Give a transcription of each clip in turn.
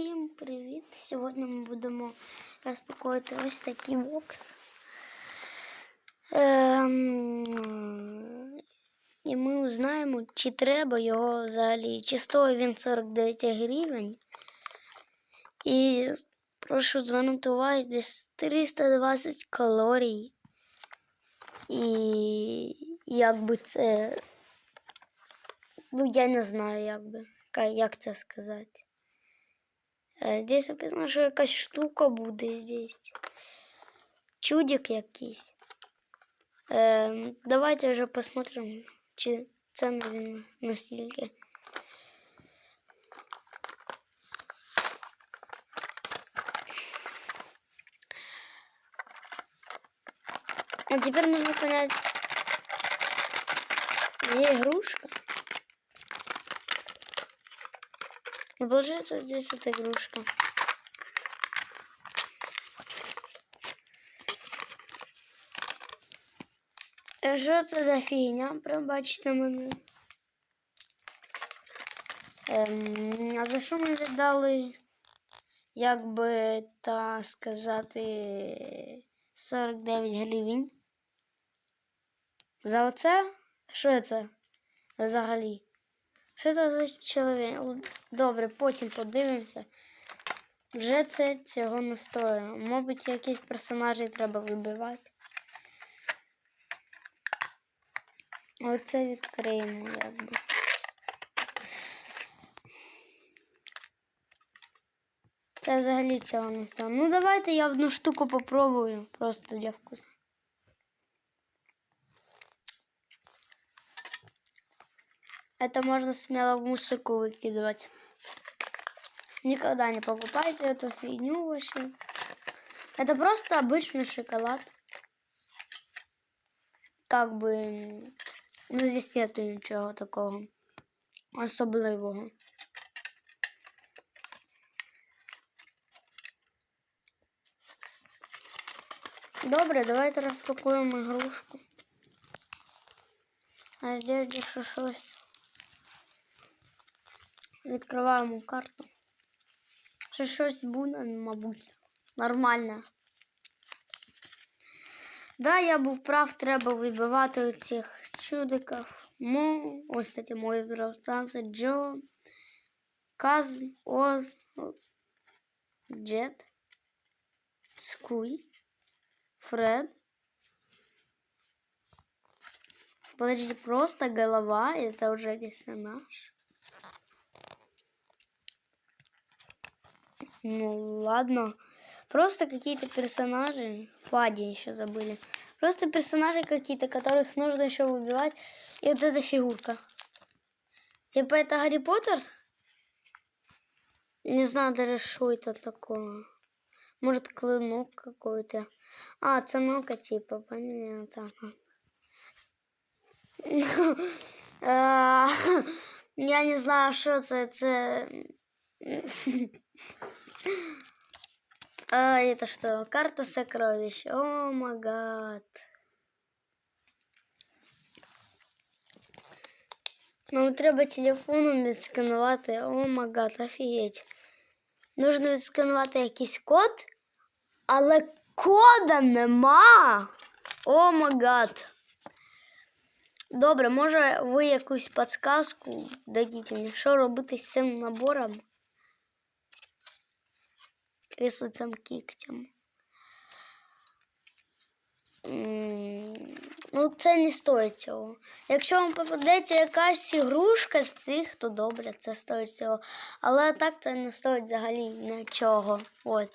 Всім привіт! Сьогодні ми будемо розпаковувати ось такий бокс. Ем, і ми узнаємо, чи треба його взагалі, чи стоїть він 49 гривень. І прошу звернути увагу, десь 320 калорій. І якби це. Ну, я не знаю, як би, як це сказати. Е, Здесь написано, що якась штука буде здесь. Чудик якийсь. Е, давайте вже посмотрим, чи це він настільки. А теперь нужно понять, где игрушка. Ну, получается, здесь эта игрушка. Що це за фігня? Пробачте мене. Ем, а за що ми віддали, як би та сказати, 49 гривень? За оце? Що це взагалі? Що це за чоловік? Добре, потім подивимося. Вже це цього не стоїть. Мабуть, якісь персонажі треба вибивати. Оце відкриємо, якби. Це взагалі цього не стало. Ну давайте я одну штуку попробую, просто для вкусу. Это можно смело в мусорку выкидывать. Никогда не покупайте эту фигню вообще. Это просто обычный шоколад. Как бы... Ну, здесь нету ничего такого особливого. Добре, давайте розпакуємо ігрушку. А здесь щось. Відкриваємо карту. Ще щось буде, мабуть. Нормально. Да, я був прав, треба вибивати цих чудиків. Му, ось кстати, мой братанці Джо, Каз, Оз, Джет, Скуй, Фред. Подождите, просто голова, это уже персонаж. Ну ладно. Просто какие-то персонажи. Фади еще забыли. Просто персонажи какие-то, которых нужно еще выбивать. И вот эта фигурка. Типа это Гарри Поттер? Не знаю даже, что это такое. Может, клинок какой-то. А, це наука, типа, понятно. А, Я не знаю, це. Це. А, это что? Карта сокровищ. О, магад. Нам треба телефоном відсканувати. О, магад, офігеть. Нужно відсканувати якийсь код, але кода нема. О, магад. Добре, може ви якусь підсказку дадіть мені, що робити з цим набором? Цим кігтям. Ну, це не стоїть цього. Якщо вам попадеться якась ігрушка з цих, то добре, це стоїть цього. Але так це не стоїть взагалі нічого. От.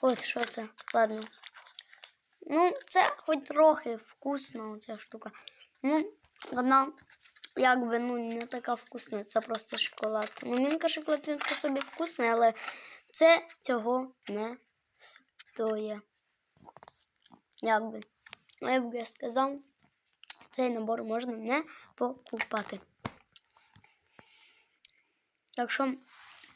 От що це. Ладно. Ну, це хоч трохи вкусно, ця штука. Ну, вона якби ну, не така вкусна, це просто шоколад. Ну, мінка шоколад по собі вкусний, але це цього не стоїть. Якби. Ну, Як би я сказав, цей набор можна не покупати. Так що,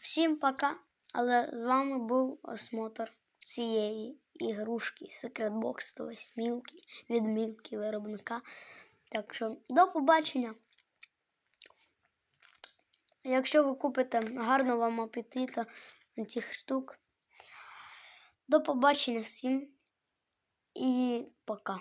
всім пока. Але з вами був осмотр цієї ігрушки Box 108 від Мілки виробника. Так що до побачення. Якщо ви купите гарного вам апетита, цих штук. До побачення всім і пока.